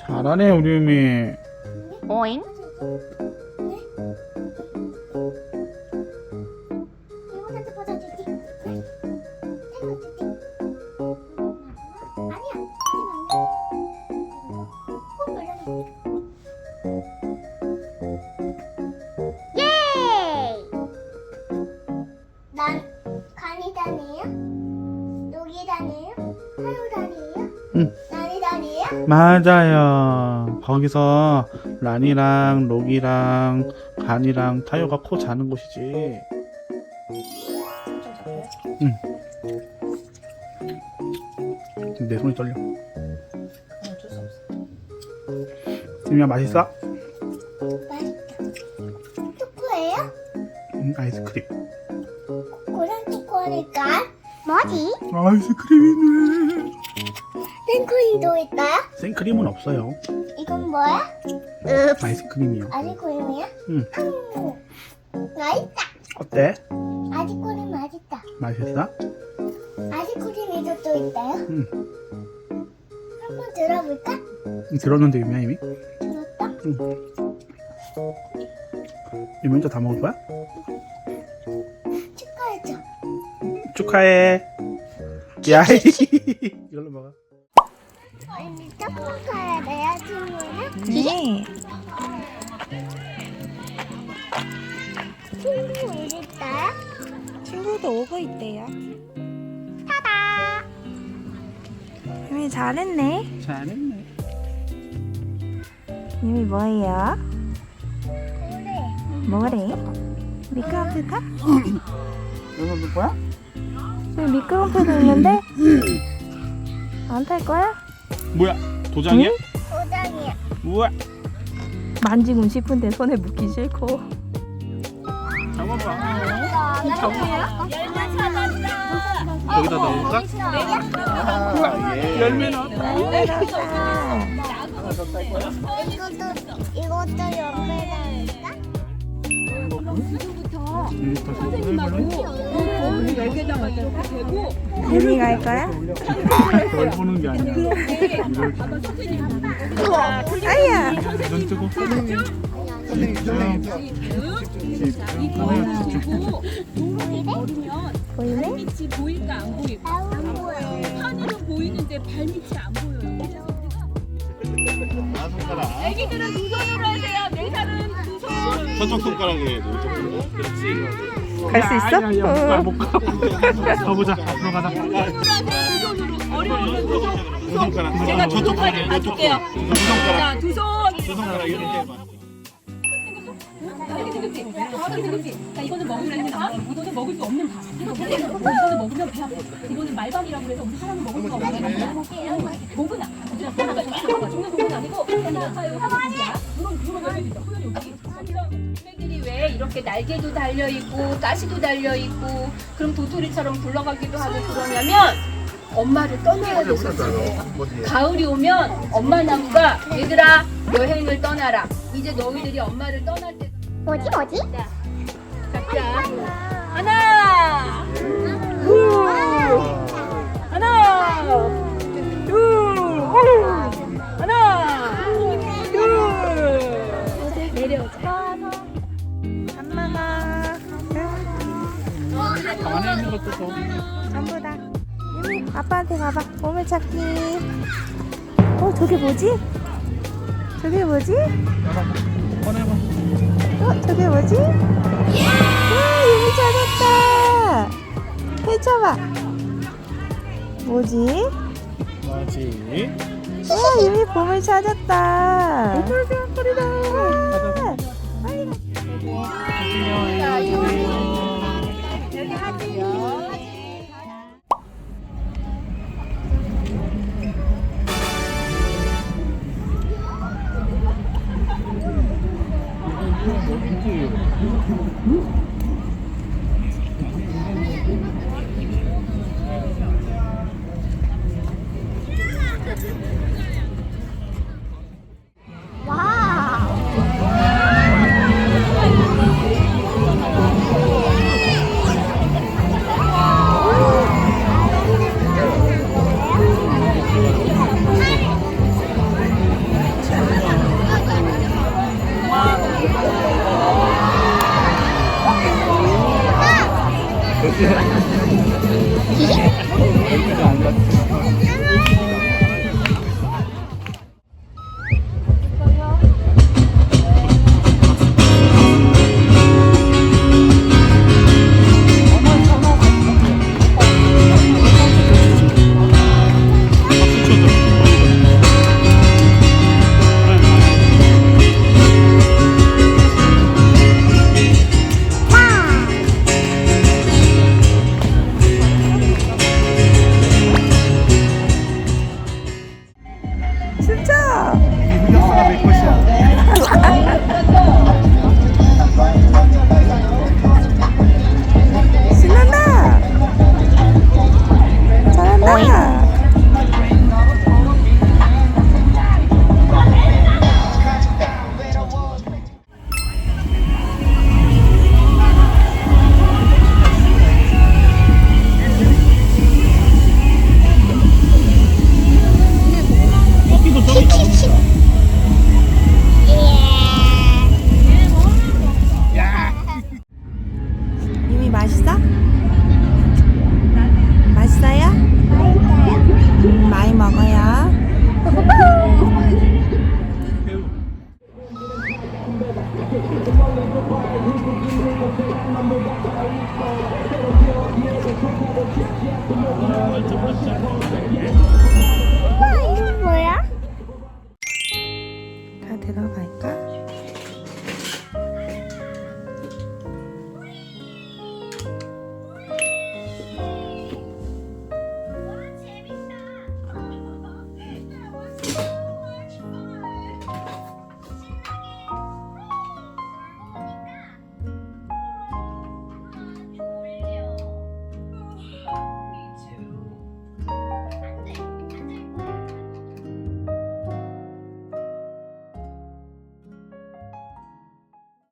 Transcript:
잘하네 우리 유미. 오잉? 맞아요. 거기서 란이랑 록이랑 간이랑 타요가 코 자는 곳이지. 응. 내 손이 떨려. 어쩔 수 없어. 유미야 맛있어? 맛있다. 초코예요? 응, 아이스크림. 고란 초코니까 뭐지? 아이스크림이네. 생크림도 있어요? 생크림은 없어요. 이건 뭐야? 아이스크림이요. 아이스크림이야? 응. 음, 맛있다. 어때? 아이스크림 맛있다. 맛있어? 아이스크림에도 또 있어요? 응. 한번 들어볼까? 들었는데 유미야 이미? 들었다? 유미 혼자 다 먹을 거야? 축하해줘. 축하해. 야이. 언니 가야 돼요? 네. 친구 어디 있어요? 친구도 오고 있대요. 타다. 유미 잘했네. 잘했네. 유미 뭐예요? 그래. 뭐래? 미끄럼틀까? 이거 누 거야? 여기 미끄럼틀도 있는데? 안 탈 거야? 뭐야? 도장이야? 도장이야. 우와. 만지고 싶은데 손에 묻기 싫고. 잡아봐. 정이야? 여기다 넣을까? 우와. 열매 나왔다. 이것도, 이것도 옆에다 있다? 유미 갈 거야? 널 보는 게 아니야. 이렇게 아야. 눈 뜨고. 보이네? 발밑이 보일까 안 보일까? 안 보여. 하늘은 보이는데 발밑이 안 보여요. 애기들은 두 손으 저쪽 손가락에 이쪽 손가락. 그렇지. 갈 수 있어? 아니야, 아니야, 어. 못 가. 가보자. 들어가자. 어려우면 두 손. 두 손가락. 제가 두 손까지 봐줄게요. 두 손가락. 자, 두 손. 두 손가락 이렇게 해봐. 그치, 그치. 그치, 그치. 자, 이거는 먹으면 다, 이거는 먹을 수 없는 다. 이거는 먹으면 배 아파. 이거는 말밤이라고 해서 우리 사람은 먹을 수 없는 거. 목은 아- 죽는 목은 아니고 그냥. 하지야. 이건 이건 여기 있어. 소연이 여기. 애들이 왜 이렇게 날개도 달려 있고 가시도 달려 있고 그럼 도토리처럼 굴러가기도 하고 그러냐면 엄마를 떠나야 돼서. 가을이 오면 엄마 나무가 얘들아 여행을 떠나라. 이제 너희들이 엄마를 떠날 때. 뭐지, 뭐지? 잡자. 하나, 둘, 하나, 둘, 하나, 둘. 내려오자. 엄마가 안에 있는 것도 더. 전부 다. 유미 아빠한테 가봐. 보물찾기. 어 저게 뭐지? 저게 뭐지? 꺼내봐. 어 저게 뭐지? 와 유미 찾았다. 펼쳐봐. 뭐지? 뭐지? 와 유미 보물 찾았다. 보물 배터리다. 빨리 가. Yeah. 유미